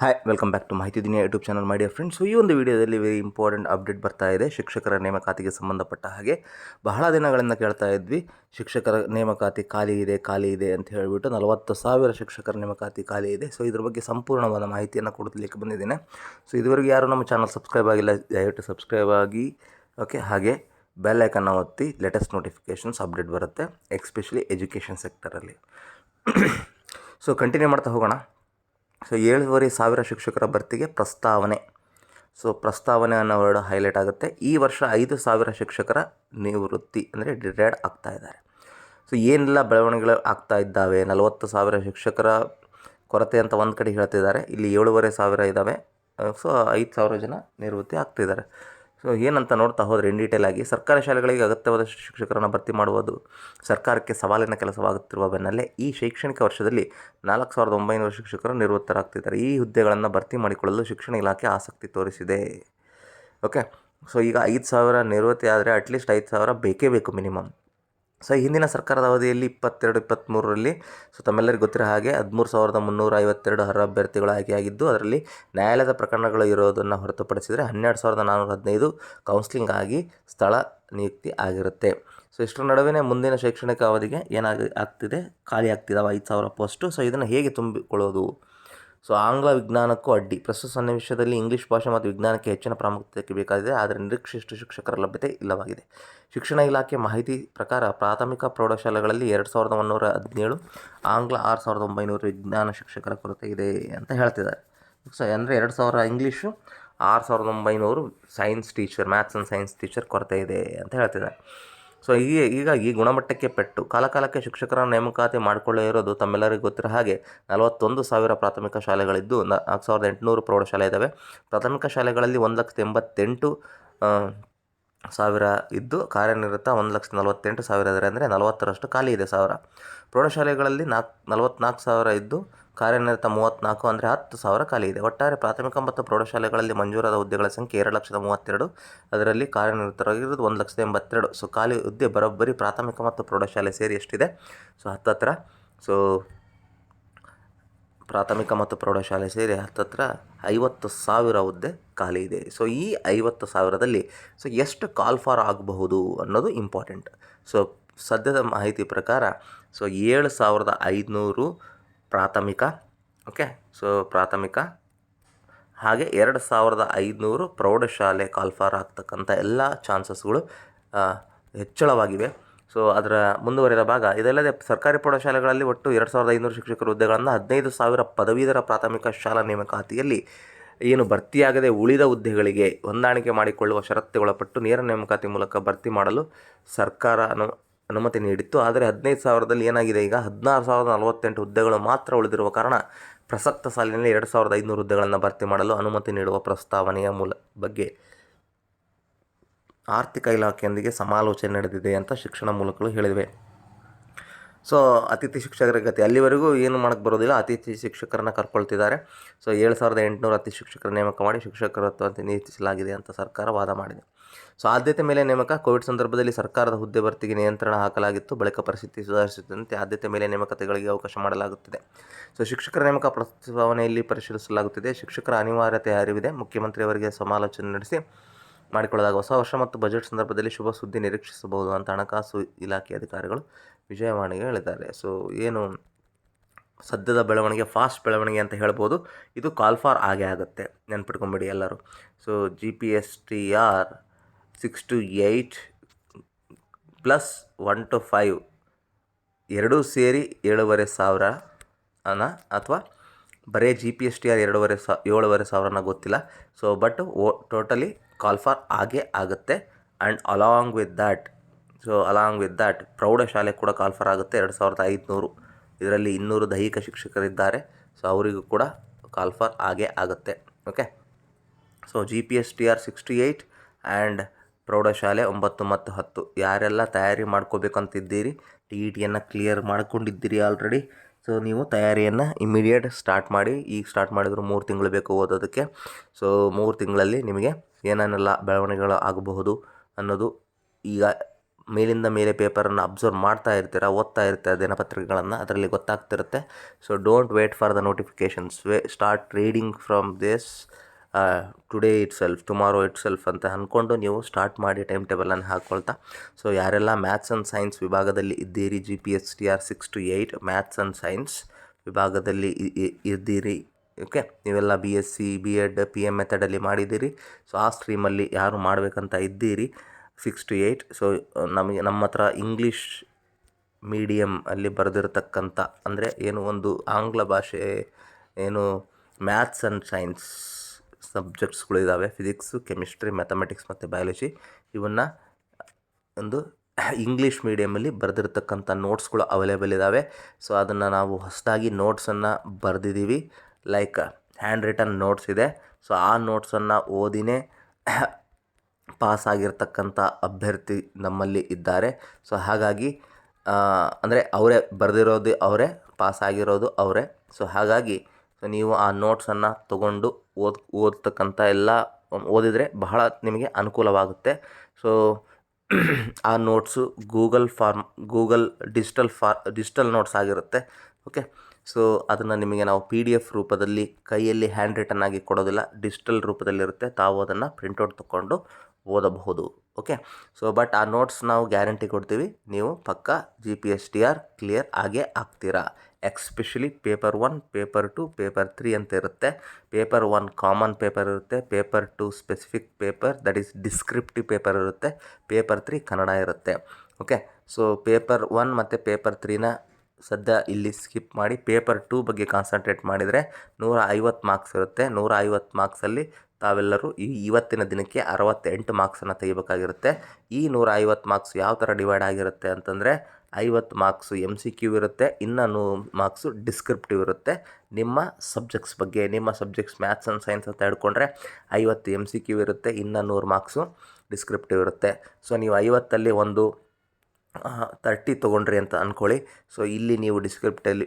Hi welcome back to ಮಾಹಿತಿ ದಿನ YouTube channel ಮಾಡಿ ಫ್ರೆಂಡ್ಸ್ ಈ ಒಂದು ವಿಡಿಯೋದಲ್ಲಿ ವೆರಿ ಇಂಪಾರ್ಟೆಂಟ್ ಅಪ್ಡೇಟ್ ಬರ್ತಾ ಇದೆ. ಶಿಕ್ಷಕರ ನೇಮಕಾತಿಗೆ ಸಂಬಂಧಪಟ್ಟ ಹಾಗೆ ಬಹಳ ದಿನಗಳಿಂದ ಕೇಳ್ತಾ ಇದ್ವಿ. ಶಿಕ್ಷಕರ ನೇಮಕಾತಿ ಖಾಲಿ ಇದೆ ಖಾಲಿ ಇದೆ ಅಂತ ಹೇಳಿಬಿಟ್ಟು ನಲವತ್ತು ಸಾವಿರ ಶಿಕ್ಷಕರ ನೇಮಕಾತಿ ಖಾಲಿ ಇದೆ. ಸೊ ಇದ್ರ ಬಗ್ಗೆ ಸಂಪೂರ್ಣವಾದ ಮಾಹಿತಿಯನ್ನು ಕೊಡಲಿಕ್ಕೆ ಬಂದಿದ್ದೇನೆ. ಸೊ ಇದುವರೆಗೆ ಯಾರು ನಮ್ಮ ಚಾನಲ್ ಸಬ್ಸ್ಕ್ರೈಬ್ ಆಗಿಲ್ಲ, ದಯವಿಟ್ಟು ಸಬ್ಸ್ಕ್ರೈಬ್ ಆಗಿ ಓಕೆ ಹಾಗೆ ಬೆಲ್ ಐಕನ್ನ ಒತ್ತಿ ಲೇಟೆಸ್ಟ್ ನೋಟಿಫಿಕೇಷನ್ಸ್ ಅಪ್ಡೇಟ್ ಬರುತ್ತೆ ಎಕ್ಸ್ಪೆಷಲಿ ಎಜುಕೇಷನ್ ಸೆಕ್ಟರಲ್ಲಿ ಸೊ ಕಂಟಿನ್ಯೂ ಮಾಡ್ತಾ ಹೋಗೋಣ. ಸೊ ಏಳುವರೆ ಸಾವಿರ ಶಿಕ್ಷಕರ ಭರ್ತಿಗೆ ಪ್ರಸ್ತಾವನೆ. ಸೊ ಪ್ರಸ್ತಾವನೆ ಅನ್ನೋ ವರ್ಡ್ ಹೈಲೈಟ್ ಆಗುತ್ತೆ. ಈ ವರ್ಷ ಐದು ಸಾವಿರ ಶಿಕ್ಷಕರ ನಿವೃತ್ತಿ ಅಂದರೆ ರಿಟೈರ್ಡ್ ಆಗ್ತಾ ಇದ್ದಾರೆ. ಸೊ ಏನೆಲ್ಲ ಬೆಳವಣಿಗೆಗಳು ಆಗ್ತಾ ಇದ್ದಾವೆ? ನಲವತ್ತು ಸಾವಿರ ಶಿಕ್ಷಕರ ಕೊರತೆ ಅಂತ ಒಂದು ಕಡೆ ಹೇಳ್ತಿದ್ದಾರೆ. ಇಲ್ಲಿ ಏಳುವರೆ ಸಾವಿರ ಇದ್ದಾವೆ ಸೊ ಐದು ಸಾವಿರ ಜನ ನಿವೃತ್ತಿ ಆಗ್ತಿದ್ದಾರೆ. ಸೊ ಏನಂತ ನೋಡ್ತಾ ಹೋದರೆ ಇನ್ ಡೀಟೇಲ್ ಆಗಿ ಸರ್ಕಾರಿ ಶಾಲೆಗಳಿಗೆ ಅಗತ್ಯವಾದ ಶಿಕ್ಷಕರನ್ನು ಭರ್ತಿ ಮಾಡುವುದು ಸರ್ಕಾರಕ್ಕೆ ಸವಾಲಿನ ಕೆಲಸವಾಗುತ್ತಿರುವ ಬೆನ್ನಲ್ಲೇ ಈ ಶೈಕ್ಷಣಿಕ ವರ್ಷದಲ್ಲಿ ನಾಲ್ಕು ಸಾವಿರದ ಒಂಬೈನೂರು ಶಿಕ್ಷಕರು ನಿವೃತ್ತರಾಗ್ತಿದ್ದಾರೆ. ಈ ಹುದ್ದೆಗಳನ್ನು ಭರ್ತಿ ಮಾಡಿಕೊಳ್ಳಲು ಶಿಕ್ಷಣ ಇಲಾಖೆ ಆಸಕ್ತಿ ತೋರಿಸಿದೆ. ಓಕೆ ಸೊ ಈಗ ಐದು ಸಾವಿರ ನಿವೃತ್ತಿ ಆದರೆ ಅಟ್ಲೀಸ್ಟ್ ಐದು ಸಾವಿರ ಬೇಕೇ ಬೇಕು ಮಿನಿಮಮ್ ಸೊ ಹಿಂದಿನ ಸರ್ಕಾರದ ಅವಧಿಯಲ್ಲಿ ಇಪ್ಪತ್ತೆರಡು, ಇಪ್ಪತ್ತ್ಮೂರರಲ್ಲಿ, ಸೊ, ತಮ್ಮೆಲ್ಲರಿಗೂ ಗೊತ್ತಿರೋ ಹಾಗೆ ಹದಿಮೂರು ಸಾವಿರದ ಮುನ್ನೂರ ಐವತ್ತೆರಡು ಅರ್ಹ ಅಭ್ಯರ್ಥಿಗಳು ಆಯ್ಕೆಯಾಗಿದ್ದು, ಅದರಲ್ಲಿ ನ್ಯಾಯಾಲಯದ ಪ್ರಕರಣಗಳು ಇರೋದನ್ನು ಹೊರತುಪಡಿಸಿದರೆ ಹನ್ನೆರಡು ಸಾವಿರದ ನಾನ್ನೂರ ಹದಿನೈದು ಕೌನ್ಸಿಲಿಂಗ್ ಆಗಿ ಸ್ಥಳ ನಿಯುಕ್ತಿ ಆಗಿರುತ್ತೆ. ಸೊ, ಇಷ್ಟರ ನಡುವೆ ಮುಂದಿನ ಶೈಕ್ಷಣಿಕ ಅವಧಿಗೆ ಏನಾಗಿ, ಆಗ್ತಿದೆ? ಖಾಲಿ ಆಗ್ತಿದ್ದಾವೆ ಐದು ಸಾವಿರ ಪೋಸ್ಟು. ಸೊ, ಇದನ್ನು ಹೇಗೆ ತುಂಬಿಕೊಳ್ಳೋದು? ಸೊ ಆಂಗ್ಲ ವಿಜ್ಞಾನಕ್ಕೂ ಅಡ್ಡಿ. ಪ್ರಸ್ತುತ ಸನ್ನಿವೇಶದಲ್ಲಿ ಇಂಗ್ಲೀಷ್ ಭಾಷೆ ಮತ್ತು ವಿಜ್ಞಾನಕ್ಕೆ ಹೆಚ್ಚಿನ ಪ್ರಾಮುಖ್ಯತೆ ಬೇಕಾಗಿದೆ, ಆದರೆ ನಿರೀಕ್ಷಿಷ್ಟು ಶಿಕ್ಷಕರ ಲಭ್ಯತೆ ಇಲ್ಲವಾಗಿದೆ. ಶಿಕ್ಷಣ ಇಲಾಖೆ ಮಾಹಿತಿ ಪ್ರಕಾರ ಪ್ರಾಥಮಿಕ ಪ್ರೌಢಶಾಲೆಗಳಲ್ಲಿ ಎರಡು ಸಾವಿರದ ಒಂಬೈನೂರ ಹದಿನೇಳು, ಆಂಗ್ಲ ಆರು ಸಾವಿರದ ಒಂಬೈನೂರು ವಿಜ್ಞಾನ ಶಿಕ್ಷಕರ ಕೊರತೆ ಇದೆ ಅಂತ ಹೇಳ್ತಿದ್ದಾರೆ. ಸೊ ಅಂದರೆ ಎರಡು ಸಾವಿರ ಇಂಗ್ಲೀಷು, ಆರು ಸಾವಿರದ ಒಂಬೈನೂರು science teacher maths and science teacher ಕೊರತೆ ಇದೆ ಅಂತ ಹೇಳ್ತಿದ್ದಾರೆ. ಸೊ ಈ ಹೀಗಾಗಿ ಗುಣಮಟ್ಟಕ್ಕೆ ಪೆಟ್ಟು. ಕಾಲಕಾಲಕ್ಕೆ ಶಿಕ್ಷಕರ ನೇಮಕಾತಿ ಮಾಡಿಕೊಳ್ಳೇ ಇರೋದು ತಮ್ಮೆಲ್ಲರಿಗೂ ಗೊತ್ತಿರೋ ಹಾಗೆ ನಲವತ್ತೊಂದು ಸಾವಿರ ಪ್ರಾಥಮಿಕ ಶಾಲೆಗಳಿದ್ದು ನಾಲ್ಕು ಸಾವಿರದ ಎಂಟುನೂರು ಪ್ರೌಢಶಾಲೆ ಇದ್ದಾವೆ ಪ್ರಾಥಮಿಕ ಶಾಲೆಗಳಲ್ಲಿ ಒಂದು ಲಕ್ಷದ ಎಂಬತ್ತೆಂಟು ಸಾವಿರ ಇದ್ದು ಕಾರ್ಯನಿರತ ಒಂದು ಲಕ್ಷದ ನಲವತ್ತೆಂಟು ಸಾವಿರ ಇದ್ದಾರೆ ಅಂದರೆ ನಲವತ್ತರಷ್ಟು ಖಾಲಿ ಇದೆ ಸಾವಿರ. ಪ್ರೌಢಶಾಲೆಗಳಲ್ಲಿ ನಾಲ್ಕು ನಲವತ್ತ್ನಾಲ್ಕು ಸಾವಿರ ಇದ್ದು ಕಾರ್ಯನಿರತ ಮೂವತ್ತ್ನಾಲ್ಕು ಅಂದರೆ ಹತ್ತು ಸಾವಿರ ಖಾಲಿ ಇದೆ. ಒಟ್ಟಾರೆ ಪ್ರಾಥಮಿಕ ಮತ್ತು ಪ್ರೌಢಶಾಲೆಗಳಲ್ಲಿ ಮಂಜೂರಾದ ಹುದ್ದೆಗಳ ಸಂಖ್ಯೆ ಎರಡು ಲಕ್ಷದ ಮೂವತ್ತೆರಡು, ಅದರಲ್ಲಿ ಕಾರ್ಯನಿರತರಾಗಿರೋದು ಒಂದು ಲಕ್ಷದ ಎಂಬತ್ತೆರಡು. ಸೊ ಖಾಲಿ ಹುದ್ದೆ ಬರೋಬ್ಬರಿ ಪ್ರಾಥಮಿಕ ಮತ್ತು ಪ್ರೌಢಶಾಲೆ ಸೇರಿ ಎಷ್ಟಿದೆ? ಸೊ ಹತ್ತತ್ರ. ಸೊ ಪ್ರಾಥಮಿಕ ಮತ್ತು ಪ್ರೌಢಶಾಲೆ ಸೇರಿ ಹತ್ತತ್ರ ಐವತ್ತು ಸಾವಿರ ಹುದ್ದೆ ಖಾಲಿ ಇದೆ. ಸೊ ಈ ಐವತ್ತು ಸಾವಿರದಲ್ಲಿ ಸೊ ಎಷ್ಟು ಕಾಲ್ ಫಾರ್ ಆಗಬಹುದು ಅನ್ನೋದು ಇಂಪಾರ್ಟೆಂಟ್ ಸೊ ಸದ್ಯದ ಮಾಹಿತಿ ಪ್ರಕಾರ ಸೊ ಏಳು ಸಾವಿರದ ಐದುನೂರು ಪ್ರಾಥಮಿಕ ಓಕೆ ಸೊ ಪ್ರಾಥಮಿಕ, ಹಾಗೆ ಎರಡು ಸಾವಿರದ ಐದುನೂರು ಪ್ರೌಢಶಾಲೆ ಕಾಲ್ಫಾರ್ ಆಗ್ತಕ್ಕಂಥ ಎಲ್ಲ ಚಾನ್ಸಸ್ಗಳು ಹೆಚ್ಚಳವಾಗಿವೆ. ಸೊ ಅದರ ಮುಂದುವರಿದ ಭಾಗ, ಇದಲ್ಲದೆ ಸರ್ಕಾರಿ ಪ್ರೌಢಶಾಲೆಗಳಲ್ಲಿ ಒಟ್ಟು ಎರಡು ಸಾವಿರದ ಐನೂರು ಶಿಕ್ಷಕರ ಹುದ್ದೆಗಳನ್ನು ಹದಿನೈದು ಸಾವಿರ ಪದವೀಧರ ಪ್ರಾಥಮಿಕ ಶಾಲಾ ನೇಮಕಾತಿಯಲ್ಲಿ ಏನು ಭರ್ತಿಯಾಗದೆ ಉಳಿದ ಹುದ್ದೆಗಳಿಗೆ ಹೊಂದಾಣಿಕೆ ಮಾಡಿಕೊಳ್ಳುವ ಷರತ್ತುಗೊಳಪಟ್ಟು ನೇರ ನೇಮಕಾತಿ ಮೂಲಕ ಭರ್ತಿ ಮಾಡಲು ಸರ್ಕಾರ ಅನು, ಅನುಮತಿ ನೀಡಿತ್ತು. ಆದರೆ ಹದಿನೈದು ಸಾವಿರದಲ್ಲಿ ಏನಾಗಿದೆ ಈಗ? ಹದಿನಾರು ಸಾವಿರದ ನಲವತ್ತೆಂಟು ಹುದ್ದೆಗಳು ಮಾತ್ರ ಉಳಿದಿರುವ ಕಾರಣ ಪ್ರಸಕ್ತ ಸಾಲಿನಲ್ಲಿ ಎರಡು ಸಾವಿರದ ಐದುನೂರು ಹುದ್ದೆಗಳನ್ನು ಭರ್ತಿ ಮಾಡಲು ಅನುಮತಿ ನೀಡುವ ಪ್ರಸ್ತಾವನೆಯ ಮೂಲ ಬಗ್ಗೆ ಆರ್ಥಿಕ ಇಲಾಖೆಯೊಂದಿಗೆ ಸಮಾಲೋಚನೆ ನಡೆದಿದೆ ಅಂತ ಶಿಕ್ಷಣ ಮೂಲಕಗಳು ಹೇಳಿವೆ. ಸೊ, ಅತಿಥಿ ಶಿಕ್ಷಕರ ಗತಿ, ಅಲ್ಲಿವರೆಗೂ ಏನು ಮಾಡೋಕ್ಕೆ ಬರೋದಿಲ್ಲ, ಅತಿಥಿ ಶಿಕ್ಷಕರನ್ನು ಕರ್ಕೊಳ್ತಿದ್ದಾರೆ. ಸೊ, ಏಳು ಸಾವಿರದ ಎಂಟುನೂರು ಅತಿಥಿ ಶಿಕ್ಷಕರ ನೇಮಕ ಮಾಡಿ ಶಿಕ್ಷಕರತ್ವ ಅಂತ ನಿಯೋಜಿಸಲಾಗಿದೆ ಅಂತ ಸರ್ಕಾರ ವಾದ ಮಾಡಿದೆ. ಸೊ, ಆದ್ಯತೆ ಮೇಲೆ ನೇಮಕ, ಕೋವಿಡ್ ಸಂದರ್ಭದಲ್ಲಿ ಸರ್ಕಾರದ ಹುದ್ದೆ ಭರ್ತಿಗೆ ನಿಯಂತ್ರಣ ಹಾಕಲಾಗಿತ್ತು, ಬಳಿಕ ಪರಿಸ್ಥಿತಿ ಸುಧಾರಿಸಿದಂತೆ ಆದ್ಯತೆ ಮೇಲೆ ನೇಮಕತೆಗಳಿಗೆ ಅವಕಾಶ ಮಾಡಲಾಗುತ್ತಿದೆ. ಸೊ, ಶಿಕ್ಷಕರ ನೇಮಕ ಪ್ರಸ್ತಾವನೆಯಲ್ಲಿ ಪರಿಶೀಲಿಸಲಾಗುತ್ತಿದೆ. ಶಿಕ್ಷಕರ ಅನಿವಾರ್ಯತೆ ಅರಿವಿದೆ ಮುಖ್ಯಮಂತ್ರಿಯವರಿಗೆ ಸಮಾಲೋಚನೆ ನಡೆಸಿ ಮಾಡಿಕೊಳ್ಳಲಾಗ ಹೊಸ ವರ್ಷ ಮತ್ತು ಬಜೆಟ್ ಸಂದರ್ಭದಲ್ಲಿ ಶುಭ ಸುದ್ದಿ ನಿರೀಕ್ಷಿಸಬಹುದು ಅಂತ ಹಣಕಾಸು ಇಲಾಖೆ ಅಧಿಕಾರಿಗಳು ವಿಜಯವಾಣಿಗೆ ಹೇಳಿದ್ದಾರೆ. ಸೊ, ಏನು ಸದ್ಯದ ಬೆಳವಣಿಗೆ ಫಾಸ್ಟ್ ಬೆಳವಣಿಗೆ ಅಂತ ಹೇಳ್ಬೋದು. ಇದು ಕಾಲ್ ಫಾರ್ ಆಗೇ ಆಗುತ್ತೆ. ನೆನ್ಪಿಟ್ಕೊಂಬಿಡಿ ಎಲ್ಲರೂ. So G P S T R six to eight plus one to five ಎರಡೂ ಸೇರಿ ಏಳುವರೆ ಸಾವಿರ ಅನ್ನ ಅಥವಾ ಬರೀ G P S T R ಎರಡೂವರೆ ಸಾ, ಏಳುವರೆ ಸಾವಿರನ ಗೊತ್ತಿಲ್ಲ. So but oh totally call for ಆಗೇ ಆಗುತ್ತೆ. And along with that so along with that ಪ್ರೌಢಶಾಲೆ ಕೂಡ ಕಾಲ್ ಫಾರ್ ಆಗುತ್ತೆ. ಎರಡು ಸಾವಿರದ ಐದುನೂರು. ಇದರಲ್ಲಿ ಇನ್ನೂರು ದೈಹಿಕ ಶಿಕ್ಷಕರಿದ್ದಾರೆ. ಸೊ ಅವರಿಗೂ ಕೂಡ ಕಾಲ್ ಫಾರ್ ಆಗೇ ಆಗುತ್ತೆ. Okay so G P S T R sixty eight and ಪ್ರೌಢಶಾಲೆ ಒಂಬತ್ತು ಮತ್ತು ಹತ್ತು. ಯಾರೆಲ್ಲ ತಯಾರಿ ಮಾಡ್ಕೋಬೇಕಂತಿದ್ದೀರಿ? ಟಿ ಇ ಟಿಯನ್ನು ಕ್ಲಿಯರ್ ಮಾಡ್ಕೊಂಡಿದ್ದೀರಿ ಆಲ್ರೆಡಿ ಸೊ ನೀವು ತಯಾರಿಯನ್ನು ಇಮಿಡಿಯೇಟ್ ಸ್ಟಾರ್ಟ್ ಮಾಡಿ, ಈಗ ಸ್ಟಾರ್ಟ್ ಮಾಡಿದ್ರು ಮೂರು ತಿಂಗಳು ಬೇಕು ಓದೋದಕ್ಕೆ. ಸೊ ಮೂರು ತಿಂಗಳಲ್ಲಿ ನಿಮಗೆ ಏನೇನೆಲ್ಲ ಬೆಳವಣಿಗೆಗಳು ಆಗಬಹುದು ಅನ್ನೋದು ಈಗ ಮೇಲಿಂದ ಮೇಲೆ ಪೇಪರನ್ನು ಅಬ್ಸರ್ವ್ ಮಾಡ್ತಾ ಇರ್ತೀರ, ಓದ್ತಾ ಇರ್ತೀರ ದಿನಪತ್ರಿಕೆಗಳನ್ನು, ಅದರಲ್ಲಿ ಗೊತ್ತಾಗ್ತಿರುತ್ತೆ. So don't wait for the notifications way start reading from this today itself tomorrow itself ಅಂತ ಅಂದ್ಕೊಂಡು ನೀವು ಸ್ಟಾರ್ಟ್ ಮಾಡಿ ಟೈಮ್ ಟೇಬಲನ್ನು ಹಾಕ್ಕೊಳ್ತಾ ಸೊ ಯಾರೆಲ್ಲ ಮ್ಯಾಥ್ಸ್ ಆ್ಯಂಡ್ ಸೈನ್ಸ್ ವಿಭಾಗದಲ್ಲಿ ಇದ್ದೀರಿ G P S T R six to eight maths and science ವಿಭಾಗದಲ್ಲಿ ಇದ್ದೀರಿ ಓಕೆ ನೀವೆಲ್ಲ B S C B Ed P M ಮೆಥಡಲ್ಲಿ ಮಾಡಿದ್ದೀರಿ. ಸೊ ಆ ಸ್ಟ್ರೀಮಲ್ಲಿ ಯಾರು ಮಾಡಬೇಕಂತ ಇದ್ದೀರಿ ಸಿಕ್ಸ್ ಟು ಏಯ್ಟ್ ಸೊ ನಮಗೆ, ನಮ್ಮ ಹತ್ರ ಇಂಗ್ಲೀಷ್ ಮೀಡಿಯಮ್ ಅಲ್ಲಿ ಬರೆದಿರತಕ್ಕಂಥ, ಅಂದರೆ ಏನು ಒಂದು ಆಂಗ್ಲ ಭಾಷೆ, ಏನು ಮ್ಯಾಥ್ಸ್ ಆ್ಯಂಡ್ ಸೈನ್ಸ್ ಸಬ್ಜೆಕ್ಟ್ಸ್ಗಳು ಇದ್ದಾವೆ ಫಿಸಿಕ್ಸು ಕೆಮಿಸ್ಟ್ರಿ ಮ್ಯಾಥಮೆಟಿಕ್ಸ್ ಮತ್ತು ಬಯಾಲಜಿ ಇವನ್ನು ಒಂದು ಇಂಗ್ಲೀಷ್ ಮೀಡಿಯಮಲ್ಲಿ ಬರೆದಿರ್ತಕ್ಕಂಥ ನೋಟ್ಸ್ಗಳು ಅವೈಲೇಬಲ್ ಇದ್ದಾವೆ ಸೊ ಅದನ್ನು ನಾವು ಹೊಸದಾಗಿ ನೋಟ್ಸನ್ನು ಬರೆದಿದ್ದೀವಿ ಲೈಕ್ ಹ್ಯಾಂಡ್ ರಿಟನ್ ನೋಟ್ಸ್ ಇದೆ. ಸೊ ಆ ನೋಟ್ಸನ್ನು ಓದಿನೇ ಪಾಸ್ ಆಗಿರ್ತಕ್ಕಂಥ ಅಭ್ಯರ್ಥಿ ನಮ್ಮಲ್ಲಿ ಇದ್ದಾರೆ. ಸೊ ಹಾಗಾಗಿ ಅಂದರೆ ಅವರೇ ಬರೆದಿರೋದು ಅವರೇ ಪಾಸ್ ಆಗಿರೋದು ಅವರೇ. ಸೊ ಹಾಗಾಗಿ ನೀವು ಆ ನೋಟ್ಸನ್ನು ತಗೊಂಡು ಓದ್, ಓದ್ತಕ್ಕಂಥ ಎಲ್ಲ ಓದಿದರೆ ಬಹಳ ನಿಮಗೆ ಅನುಕೂಲವಾಗುತ್ತೆ. ಸೊ ಆ notes Google form Google digital for digital notes ಆಗಿರುತ್ತೆ. ಓಕೆ ಸೊ ಅದನ್ನು ನಿಮಗೆ ನಾವು ಪಿ ಡಿ ಎಫ್ ರೂಪದಲ್ಲಿ ಕೈಯಲ್ಲಿ ಹ್ಯಾಂಡ್ ರಿಟನ್ ಆಗಿ ಕೊಡೋದಿಲ್ಲ ಡಿಜಿಟಲ್ ರೂಪದಲ್ಲಿರುತ್ತೆ. ತಾವು ಅದನ್ನು ಪ್ರಿಂಟೌಟ್ ತಗೊಂಡು ಓದಬಹುದು. ಓಕೆ ಸೊ ಬಟ್ ಆ ನೋಟ್ಸ್ ನಾವು ಗ್ಯಾರಂಟಿ ಕೊಡ್ತೀವಿ. ನೀವು ಪಕ್ಕ G P S T R clear ಆಗೇ ಆಗ್ತೀರಾ especially paper one, paper two, paper three ಅಂತ ಇರುತ್ತೆ. ಪೇಪರ್ ಒನ್ ಕಾಮನ್ ಪೇಪರ್ ಇರುತ್ತೆ. Paper two specific paper, that is descriptive paper ಇರುತ್ತೆ. ಪೇಪರ್ ತ್ರೀ ಕನ್ನಡ ಇರುತ್ತೆ. ಓಕೆ? ಸೊ, ಪೇಪರ್ ಒನ್ ಮತ್ತು paper ತ್ರೀನ ಸದ್ಯ ಇಲ್ಲಿ ಸ್ಕಿಪ್ ಮಾಡಿ, ಪೇಪರ್ ಟೂ ಬಗ್ಗೆ ಕಾನ್ಸಂಟ್ರೇಟ್ ಮಾಡಿದರೆ ನೂರ ಐವತ್ತು ಮಾರ್ಕ್ಸ್ ಇರುತ್ತೆ. ನೂರ ಐವತ್ತು ಮಾರ್ಕ್ಸಲ್ಲಿ ತಾವೆಲ್ಲರೂ ಈ ಇವತ್ತಿನ ದಿನಕ್ಕೆ ಅರವತ್ತೆಂಟು ಮಾರ್ಕ್ಸನ್ನು ತೆಗಿಬೇಕಾಗಿರುತ್ತೆ. ಈ ನೂರ ಐವತ್ತು ಮಾರ್ಕ್ಸ್ ಯಾವ ಥರ ಡಿವೈಡ್ ಆಗಿರುತ್ತೆ ಅಂತಂದರೆ ಐವತ್ತು ಮಾರ್ಕ್ಸು ಎಂ ಸಿ ಕ್ಯೂ ಇರುತ್ತೆ, ಇನ್ನೂ ನೂರು ಮಾರ್ಕ್ಸು ಡಿಸ್ಕ್ರಿಪ್ಟಿವ್ ಇರುತ್ತೆ. ನಿಮ್ಮ ಸಬ್ಜೆಕ್ಟ್ಸ್ ಬಗ್ಗೆ, ನಿಮ್ಮ ಸಬ್ಜೆಕ್ಟ್ಸ್ ಮ್ಯಾಥ್ಸ್ ಆ್ಯಂಡ್ ಸೈನ್ಸ್ ಅಂತ ಹೇಳ್ಕೊಂಡ್ರೆ ಐವತ್ತು ಎಂ ಸಿ ಕ್ಯೂ ಇರುತ್ತೆ ಇನ್ನು ನೂರು ಮಾರ್ಕ್ಸು ಡಿಸ್ಕ್ರಿಪ್ಟಿವ್ ಇರುತ್ತೆ. ಸೊ, ನೀವು ಐವತ್ತಲ್ಲಿ ಒಂದು ತರ್ಟಿ ತೊಗೊಂಡ್ರಿ ಅಂತ ಅಂದ್ಕೊಳ್ಳಿ ಸೊ, ಇಲ್ಲಿ ನೀವು ಡಿಸ್ಕ್ರಿಪ್ಟಲ್ಲಿ,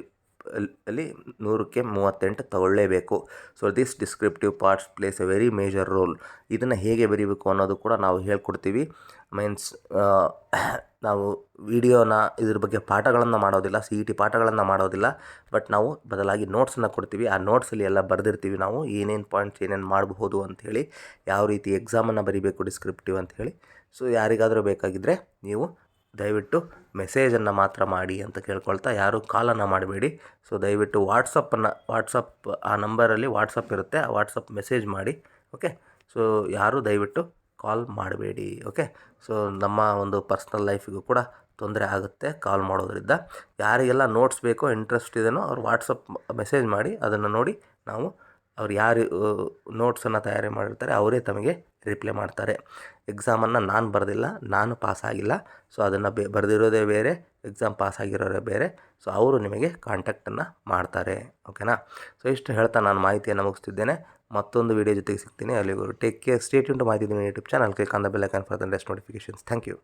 ಅಲ್ಲಿ ನೂರಕ್ಕೆ ಮೂವತ್ತೆಂಟು ತಗೊಳ್ಳೇಬೇಕು. So this descriptive parts place a very major role ಇದನ್ನು ಹೇಗೆ ಬರೀಬೇಕು ಅನ್ನೋದು ಕೂಡ ನಾವು ಹೇಳ್ಕೊಡ್ತೀವಿ. ಮೀನ್ಸ್ ನಾವು ವಿಡಿಯೋನ ಇದ್ರ ಬಗ್ಗೆ ಪಾಠಗಳನ್ನು ಮಾಡೋದಿಲ್ಲ ಸಿ ಇ ಟಿ ಪಾಠಗಳನ್ನು ಮಾಡೋದಿಲ್ಲ. ಬಟ್ ನಾವು ಬದಲಾಗಿ ನೋಟ್ಸನ್ನು ಕೊಡ್ತೀವಿ. ಆ ನೋಟ್ಸಲ್ಲಿ ಎಲ್ಲ ಬರೆದಿರ್ತೀವಿ ನಾವು. ಏನೇನು ಪಾಯಿಂಟ್ಸ್ ಏನೇನು ಮಾಡಬಹುದು ಅಂಥೇಳಿ ಯಾವ ರೀತಿ ಎಕ್ಸಾಮನ್ನು ಬರಿಬೇಕು ಡಿಸ್ಕ್ರಿಪ್ಟಿವ್ ಅಂಥೇಳಿ ಸೊ ಯಾರಿಗಾದರೂ ಬೇಕಾಗಿದ್ದರೆ ನೀವು ದಯವಿಟ್ಟು ಮೆಸೇಜನ್ನು ಮಾತ್ರ ಮಾಡಿ ಅಂತ ಕೇಳ್ಕೊಳ್ತಾ, ಯಾರೂ ಕಾಲನ್ನು ಮಾಡಬೇಡಿ. ಸೊ ದಯವಿಟ್ಟು ವಾಟ್ಸಪ್ಪನ್ನು ವಾಟ್ಸಪ್ ಆ ನಂಬರಲ್ಲಿ ವಾಟ್ಸಪ್ ಇರುತ್ತೆ. ಆ ವಾಟ್ಸಪ್ ಮೆಸೇಜ್ ಮಾಡಿ ಓಕೆ ಸೊ ಯಾರೂ ದಯವಿಟ್ಟು ಕಾಲ್ ಮಾಡಬೇಡಿ ಓಕೆ ಸೊ ನಮ್ಮ ಒಂದು ಪರ್ಸ್ನಲ್ ಲೈಫಿಗೂ ಕೂಡ ತೊಂದರೆ ಆಗುತ್ತೆ ಕಾಲ್ ಮಾಡೋದ್ರಿಂದ. ಯಾರಿಗೆಲ್ಲ ನೋಟ್ಸ್ ಬೇಕೋ ಇಂಟ್ರೆಸ್ಟ್ ಇದೆಯೋ ಅವ್ರು ವಾಟ್ಸಪ್ ಮೆಸೇಜ್ ಮಾಡಿ ಅದನ್ನು ನೋಡಿ ನಾವು ಅವ್ರು ಯಾರು ನೋಟ್ಸನ್ನು ತಯಾರಿ ಮಾಡಿರ್ತಾರೆ, ಅವರೇ ತಮಗೆ ರಿಪ್ಲೈ ಮಾಡ್ತಾರೆ. ಎಕ್ಸಾಮನ್ನು ನಾನು ಬರೆದಿಲ್ಲ, ನಾನು ಪಾಸ್ ಆಗಿಲ್ಲ. ಸೊ ಅದನ್ನು ಬೆ, ಬರೆದಿರೋದೇ ಬೇರೆ ಎಕ್ಸಾಮ್ ಪಾಸ್ ಆಗಿರೋರೇ ಬೇರೆ. ಸೊ ಅವರು ನಿಮಗೆ ಕಾಂಟ್ಯಾಕ್ಟನ್ನು ಮಾಡ್ತಾರೆ ಓಕೆನಾ ಸೊ ಇಷ್ಟು ಹೇಳ್ತಾ ನಾನು ಮಾಹಿತಿಯನ್ನು ಮುಗಿಸ್ತಿದ್ದೇನೆ. ಮತ್ತೊಂದು ವಿಡಿಯೋ ಜೊತೆಗೆ ಸಿಗ್ತೀನಿ. ಅಲ್ಲಿಗೂ ಟೇಕ್ ಕೇರ್ ಸ್ಟೇಟ್ ಇಂಟು ಮಾಹಿತಿ YouTube channel click on the bell icon for the notifications thank you